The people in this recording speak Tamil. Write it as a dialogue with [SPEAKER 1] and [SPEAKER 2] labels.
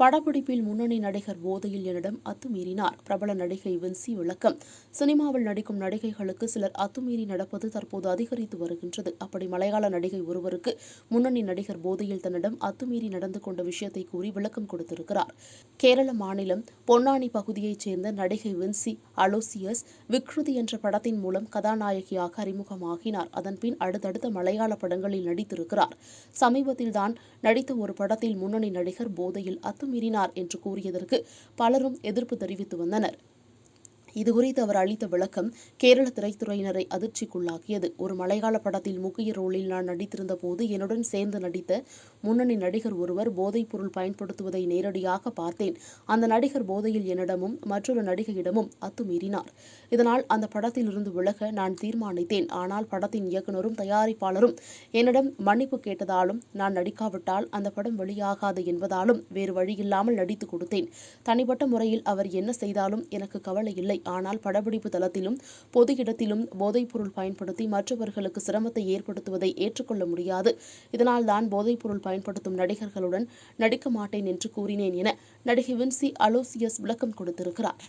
[SPEAKER 1] படப்பிடிப்பில் முன்னணி நடிகர் போதையில் என்னிடம் அத்துமீறினார். பிரபல நடிகை வின்சி விளக்கம். சினிமாவில் நடிக்கும் நடிகைகளுக்கு சிலர் அத்துமீறி நடப்பது தற்போது அதிகரித்து வருகின்றது. அப்படி மலையாள நடிகை ஒருவருக்கு முன்னணி நடிகர் போதையில் தன்னிடம் அத்துமீறி நடந்து கொண்ட விஷயத்தை கூறி விளக்கம் கொடுத்திருக்கிறார். கேரள மாநிலம் பொன்னானி பகுதியைச் சேர்ந்த நடிகை வின்சி அலோசியஸ் விக்ருதி என்ற படத்தின் மூலம் கதாநாயகியாக அறிமுகமாகினார். அதன்பின் அடுத்தடுத்த மலையாள படங்களில் நடித்திருக்கிறார். சமீபத்தில்தான் நடித்த ஒரு படத்தில் முன்னணி நடிகர் போதையில் அத்துமீறினார் என்று கூறியதற்கு பலரும் எதிர்ப்பு தெரிவித்து வந்தனர். இதுகுறித்து அவர் அளித்த விளக்கம் கேரள திரைத்துறையினரை அதிர்ச்சிக்குள்ளாக்கியது. ஒரு மலையாள படத்தில் முக்கிய ரோலில் நான் நடித்திருந்த போது என்னுடன் சேர்ந்து நடித்த முன்னணி நடிகர் ஒருவர் போதைப் பொருள் பயன்படுத்துவதை நேரடியாக பார்த்தேன். அந்த நடிகர் போதையில் என்னிடமும் மற்றொரு நடிகையிடமும் அத்துமீறினார். இதனால் அந்த படத்திலிருந்து விலக நான் தீர்மானித்தேன். ஆனால் படத்தின் இயக்குனரும் தயாரிப்பாளரும் என்னிடம் மன்னிப்பு கேட்டதாலும் நான் நடிக்காவிட்டால் அந்த படம் வெளியாகாது என்பதாலும் வேறு வழியில்லாமல் நடித்து கொடுத்தேன். தனிப்பட்ட முறையில் அவர் என்ன செய்தாலும் எனக்கு கவலை இல்லை. ஆனால் படப்பிடிப்பு தளத்திலும் பொது இடத்திலும் போதைப்பொருள் பயன்படுத்தி மற்றவர்களுக்கு சிரமத்தை ஏற்படுத்துவதை ஏற்றுக்கொள்ள முடியாது. இதனால் தான் போதைப்பொருள் பயன்படுத்தும் நடிகர்களுடன் நடிக்க மாட்டேன் என்று கூறினேன் என நடிகை வின்சி அலோசியஸ் விளக்கம் கொடுத்திருக்கிறார்.